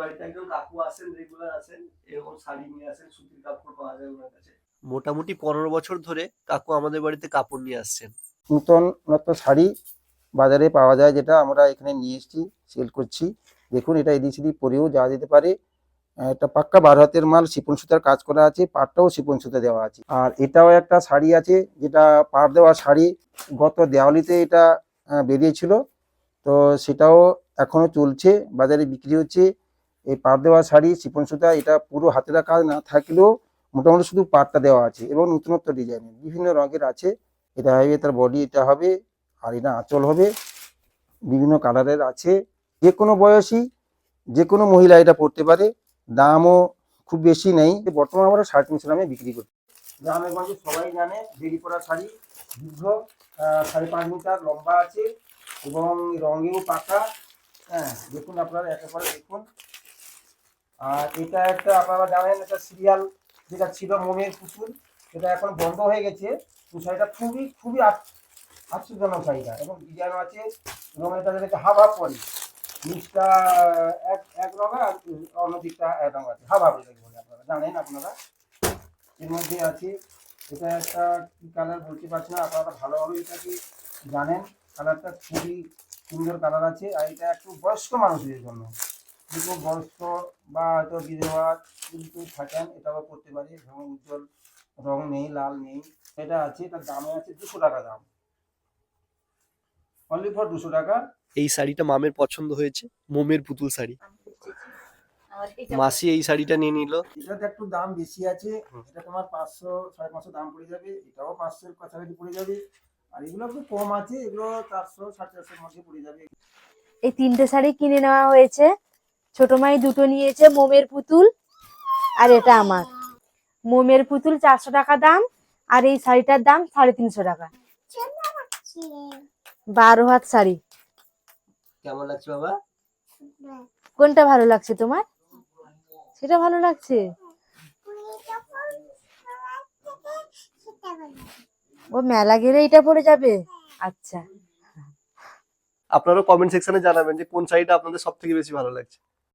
বাড়িতে একজন কাকু আসেন রেগুলার আসেন এরকম শাড়ি নিয়ে আসেন সুতির কাপড় পাওয়া যায় ওনার কাছে। মোটামুটি পনেরো বছর ধরে কাকু আমাদের বাড়িতে কাপড় নিয়ে আসছেন। নূতন নতুন শাড়ি বাজারে পাওয়া যায় যেটা আমরা এখানে নিয়ে এসেছি সেল করছি। দেখুন এটা এদিক সেদিক পরেও যাওয়া যেতে পারে। এটা পাক্কা বারো হাতের মাল শিপন সুতার কাজ করা আছে পাটটাও শিপন সুতা দেওয়া আছে। আর এটাও একটা শাড়ি আছে যেটা পাট দেওয়া শাড়ি গত দেওয়ালিতে এটা বেরিয়েছিল। তো সেটাও এখনও চলছে বাজারে বিক্রি হচ্ছে। এই পাট দেওয়া শাড়ি শিপন সুতা, এটা পুরো হাতেরা কাজ না থাকলেও মোটামুটি শুধু পাটটা দেওয়া আছে এবং নতুনত্ব ডিজাইনের বিভিন্ন রঙের আছে, এটা হবে তার বডি এটা হবে, আর এটা আঁচল হবে, বিভিন্ন কালারের আছে। যে কোনো বয়সী যে কোনো মহিলা এটা পরতে পারে, দামও খুব বেশি নেই। বর্তমানে আমরা সাড়ে তিনশো দামে বিক্রি করি গ্রামে গঞ্জে সবাই জানে, বেরি পরা শাড়ি, দীর্ঘ সাড়ে পাঁচ মিটার লম্বা আছে এবং রঙেও পাকা। হ্যাঁ দেখুন আপনারা একেবারে দেখুন। আর এটা একটা আপনারা জানেন, একটা সিরিয়াল যেটা ছিল মোমের পুতুল, সেটা এখন বন্ধ হয়ে গেছে। শাড়িটা খুবই খুবই আশ্চর্যজনক শাড়িটা এবং ডিজাইন আছে এবং এটা যেটা হাফ হাফ পরে। নিচটা এক এক রঙ আর অন্য দিকটা এক রঙ আছে। হাফ হাফ এটাকে বলে আপনারা। জানেন আপনারা? এর মধ্যে আছে, এটা একটা কী কালার বলতে পারছি না, আপনারা ভালোভাবে এটাকে জানেন। কালারটা খুবই সুন্দর কালার আছে। আর এটা একটু বয়স্ক মানুষদের জন্য। বয়স্ক বা হয়তো বিধবা কিন্তু থাকেন এটাও করতে পারে এবং উজ্জ্বল রং নেই লাল নেই এটা আছে এটার দামে আছে দুশো টাকা দাম। অনলি ফর দুশো টাকা। এই শাড়িটা মামের পছন্দ হয়েছে মোমের পুতুল শাড়ি। মাসি এই শাড়িটা নিয়ে নিল। এটাতে একটু দাম বেশি আছে এটা তোমার পাঁচশো সাড়ে পাঁচশো দাম পড়ে যাবে এটাও পাঁচশোর কাছাকাছি পড়ে যাবে। আর এগুলো একটু কম আছে এগুলো চারশো সাড়ে চারশোর মধ্যে পড়ে যাবে। এই তিনটে শাড়ি কিনে নেওয়া হয়েছে। ছোট মাই দুটো নিয়েছে মোমের পুতুল আর এটা আমার। মোমের পুতুল চারশো টাকা দাম আর এই শাড়িটার দাম সাড়ে তিনশো টাকা। বারো হাত শাড়ি। কেমন লাগছে বাবা? কোনটা ভালো লাগছে তোমার? সেটা ভালো লাগছে? ও মেলা গেলে এটা পরে যাবে? আচ্ছা। আপনারা কমেন্ট সেকশনে জানাবেন যে কোন শাড়িটা আপনাদের সব থেকে বেশি ভালো লাগছে।